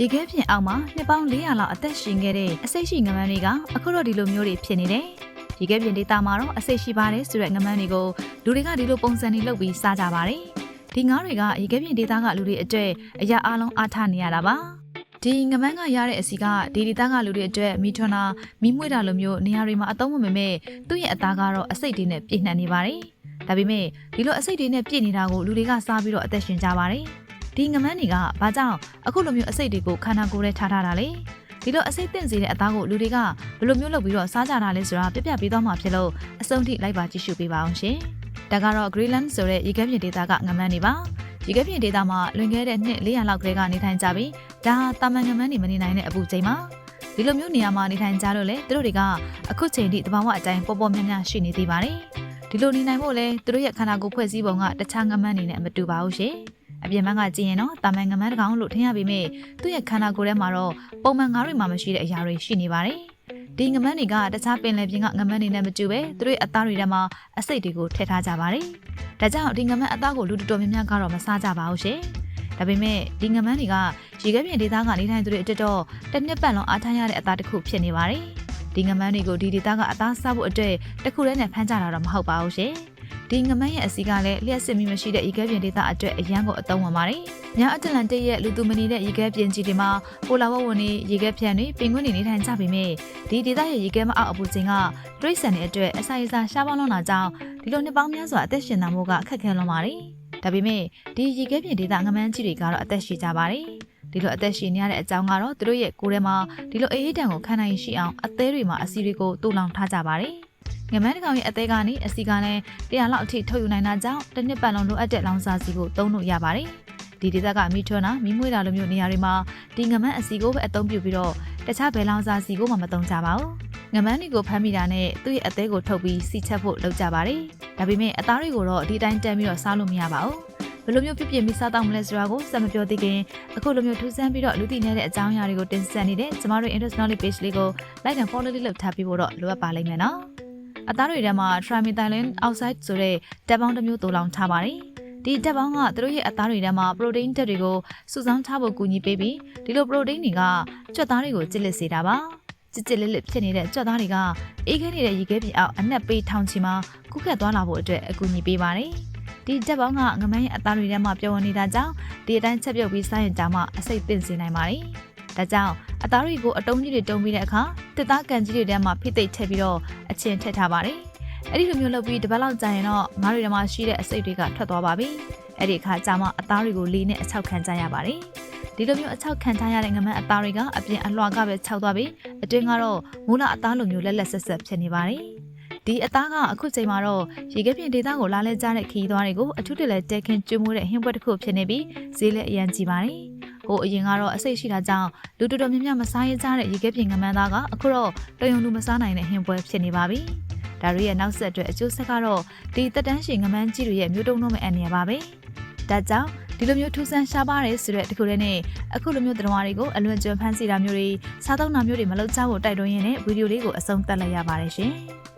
ရေခဲပြင်အောက်မှာနှစ်ပေါင်း400လောက်အသက်ရှင်ခဲ့တဲ့အစိတ်ရှိငမန်းတွေကအခုတော့ဒီလိုမျိုးတွေဖြစ်နေတယ်။ရေခဲပြင်ဒေသမှာတော့အစိတ်ရှိပါတယ်ဆိုတဲ့ငမန်းတွေကိုလူတွေကဒီလိုပုံစံတွေလုပ်ပြီးစားကြပါတယ်။ဒီငါးတွေကရေခဲပြင်ဒေသကလူတွေအတွက်အရာအလုံးအားထားနေရတာပါ။ဒီငမန်းကရတဲ့အစီကဒီဒေသကလူတွေအတွက်မိထွန်းတာမိမွေးတာလိုမျိုးနေရာတွေမှာအသုံးမမမဲ့သူ့ရဲ့အသားကတော့အစိတ်တွေနဲ့ပြည့်နှံနေပါတယ်။ဒါပေမဲ့ဒီလိုအစိတ်တွေနဲ့ပြည့်နေတာကိုလူတွေကစားပြီးတော့အသက်ရှင်ကြပါတယ်။ ဒီငမန်းတွေကဘာကြောင့်အခုလိုမျိုးအစိတ်တွေကိုခန္ဓာကိုယ်ထဲထားထားတာလဲဒီလိုအစိတ်တင့်စေတဲ့အသားကိုလူတွေကဘယ်လိုမျိုးလုပ်ပြီးတော့စားကြတာလဲဆိုတာပြပြပေးသွားမှာဖြစ်လို့အစုံထိလိုက်ပါကြည့်ရှုပေးပါအောင်ရှင်ဒါကတော့ Greenland ဆိုတဲ့ရေခဲပြင်ဒေသကငမန်းတွေပါရေခဲပြင်ဒေသမှာလွန်ခဲ့တဲ့နှစ်400လောက်ကလေးကနေထိုင်ကြပြီးဒါဟာတာမန်ငမန်းတွေမနေနိုင်တဲ့အပူချိန်မှာဒီလိုမျိုးနေရာမှာနေထိုင်ကြလို့လေသူတို့တွေကအခုချိန်ထိတဘာဝအတိုင်းပေါ်ပေါ်များများရှိနေသေးပါတယ်ဒီလိုနေနိုင်ဖို့လဲသူတို့ရဲ့ခန္ဓာကိုယ်ဖွဲ့စည်းပုံကတခြားငမန်းတွေနဲ့မတူပါဘူးရှင် အပြင်ဘက်ကကြည့်ရင်တော့တာမန်ငမန်းတစ်ကောင်လို့ထင်ရပေမဲ့သူ့ရဲ့ခန္ဓာကိုယ်ထဲမှာတော့ပုံမှန်ငါးတွေမှာမရှိတဲ့အရာတွေရှိနေပါတယ်။ဒီငမန်းတွေကတခြားပင်လယ်ပြင်ကငမန်းတွေနဲ့မတူပဲသူတို့ရဲ့အသားတွေထဲမှာအစိတ်တွေကိုထည့်ထားကြပါတယ်။ဒါကြောင့်ဒီငမန်းအသားကိုလူတော်တော်များများကတော့မစားကြပါဘူးရှင်။ဒါပေမဲ့ဒီငမန်းတွေကရေခဲပြင်ဒေသကနေထိုင်သူတွေအတွက်တော့တစ်နှစ်ပတ်လုံးအားထားရတဲ့အသားတစ်ခုဖြစ်နေပါတယ်။ဒီငမန်းတွေကိုဒီဒေသကအသားစားဖို့အတွက်တစ်ခုတည်းနဲ့ဖမ်းကြတာတော့မဟုတ်ပါဘူးရှင်။ ဒီငမန်းရဲ့အစီကလည်းလျှက်စစ်မီမရှိတဲ့ရေခဲပြင်ဒေသအတွက်အရန်ကိုအသုံးဝင်ပါတယ်။ညာအတ္တလန်တိတ်ရဲ့လူသူမနေတဲ့ရေခဲပြင်ကြီးတွေမှာပိုလာဝဝင်နေရေခဲဖြန်တွေပင်ကွင်းတွေနေထိုင်ကြပေမဲ့ဒီဒေသရဲ့ရေခဲမအောက်အပူချိန်ကတွိဆန်တဲ့အတွက်အစာရစာရှားပေါင်းလွန်တာကြောင့်ဒီလိုနှစ်ပေါင်းများစွာအသက်ရှင်နေမှုကခက်ခဲလွန်ပါတယ်။ဒါပေမဲ့ဒီရေခဲပြင်ဒေသငမန်းကြီးတွေကတော့အသက်ရှင်ကြပါတယ်။ဒီလိုအသက်ရှင်နေရတဲ့အကြောင်းကတော့သူတို့ရဲ့ကိုယ်ထဲမှာဒီလိုအေးအေးတန်ကိုခံနိုင်ရှိအောင်အသေးတွေမှာအစီတွေကိုတူလောင်ထားကြပါတယ်။ ငမန်းတကောင်ရဲ့အသေးကနေအစီကလည်း100လောက်အထိထုတ်ယူနိုင်တာကြောင့်တစ်နှစ်ပတ်လုံးလိုအပ်တဲ့လောင်စာစီကိုသုံးလို့ရပါတယ်။ဒီဒေသကမိထွန်းတာမိမွေးတာလိုမျိုးနေရာတွေမှာဒီငမန်းအစီကိုပဲအသုံးပြုပြီးတော့တခြားဘယ်လောင်စာစီကိုမှမသုံးကြပါဘူး။ငမန်းတွေကိုဖမ်းမိတာနဲ့သူ့ရဲ့အသေးကိုထုတ်ပြီးစီချက်ဖို့လုပ်ကြပါတယ်။ဒါပေမဲ့အသားတွေကိုတော့ဒီတိုင်းတန်းပြီးတော့စားလို့မရပါဘူး။ဘယ်လိုမျိုးပြပြမိစားတော့မလဲဆိုတာကိုစက်မပြောသေးခင်အခုလိုမျိုးထူးဆန်းပြီးတော့လူသိနေတဲ့အကြောင်းအရာတွေကိုတင်ဆက်နေတဲ့ကျမတို့ Interest Knowledge Page လေးကို like and follow လေးလုပ်ထားပြီးဖို့တော့လိုအပ်ပါလိမ့်မယ်နော်။ အသားတွေထဲမှာ trimethylene oxide ဆိုတဲ့ဓာတ်ပေါင်းတစ်မျိုးသိုလောင်ထားပါတယ်။ဒီဓာတ်ပေါင်းကသူတို့ရဲ့အသားတွေထဲမှာ protein ဓာတ်တွေကိုစုဆောင်းထားဖို့ကူညီပေးပြီးဒီလို protein တွေကကြွက်သားတွေကိုကျစ်လက်စေတာပါ။ကြစ်ကြစ်လက်လက်ဖြစ်နေတဲ့ကြွက်သားတွေကအေးခဲနေတဲ့ရေခဲပြင်အောက်အနက်ပေးထောင်ချီမှာကုခတ်သွားလာဖို့အတွက်အကူအညီပေးပါတယ်။ဒီဓာတ်ပေါင်းကငမိုင်းအသားတွေထဲမှာပြောင်းဝင်နေတာကြောင့်ဒီအတိုင်းချက်ပြုတ်ပြီးစားရင်ကြမှာအစိတ်ပင့်စေနိုင်ပါတယ်။ ဒါကြောင့်အသားတွေကိုအတုံးကြီးတွေတုံးပြီးတဲ့အခါတစ်သားကန်ကြီးတွေထဲမှာဖိသိပ်ထည့်ပြီးတော့အချင်းထည့်ထားပါတယ်။အဲ့ဒီလိုမျိုးလုပ်ပြီးတစ်ပတ်လောက်ကြာရင်တော့ငါးတွေထဲမှာရှိတဲ့အစိတ်တွေကထွက်သွားပါပြီ။အဲ့ဒီအခါကျမှအသားတွေကိုလေးနဲ့အချောက်ခံကြရပါတယ်။ဒီလိုမျိုးအချောက်ခံထားရတဲ့ငမန်းအသားတွေကအပြင်အလွှာကပဲခြောက်သွားပြီးအတွင်းကတော့မူလအသားလိုမျိုးလက်လက်ဆက်ဆက်ဖြစ်နေပါတယ်။ဒီအသားကအခုချိန်မှာတော့ရေခဲပြင်ဒေသကိုလာလဲကြတဲ့ခီးသွားတွေကိုအထူးတလဲတဲခင်းကျွေးမွေးတဲ့ဟင်းပွဲတစ်ခုဖြစ်နေပြီးဈေးလည်းအရန်ကြီးပါတယ်။ ဟိုအရင်ကတော့အစိတ်ရှိတာကြောင့်လူတော်တော်များများမစားရကြတဲ့ရေခဲပြင်ငမန်းသားကအခုတော့တယုံလူမစားနိုင်တဲ့ဟင်ပွဲဖြစ်နေပါပြီ။ဒါတွေရဲ့နောက်ဆက်တွဲအကျိုးဆက်ကတော့ဒီတက်တန်းရှင်ငမန်းကြီးတွေရဲ့မျိုးတုံးလုံးမဲ့အန္တရာယ်ပါပဲ။ဒါကြောင့်ဒီလိုမျိုးထူးဆန်းရှားပါတယ်ဆိုတဲ့တခုတည်းနဲ့အခုလိုမျိုးသတင်းတွေကိုအလွန်ကျွမ်းဖန်စီတာမျိုးတွေစားသုံးတာမျိုးတွေမလုပ်ကြဖို့တိုက်တွန်းရင်းနဲ့ဗီဒီယိုလေးကိုအဆုံးသတ်လိုက်ရပါတယ်ရှင်။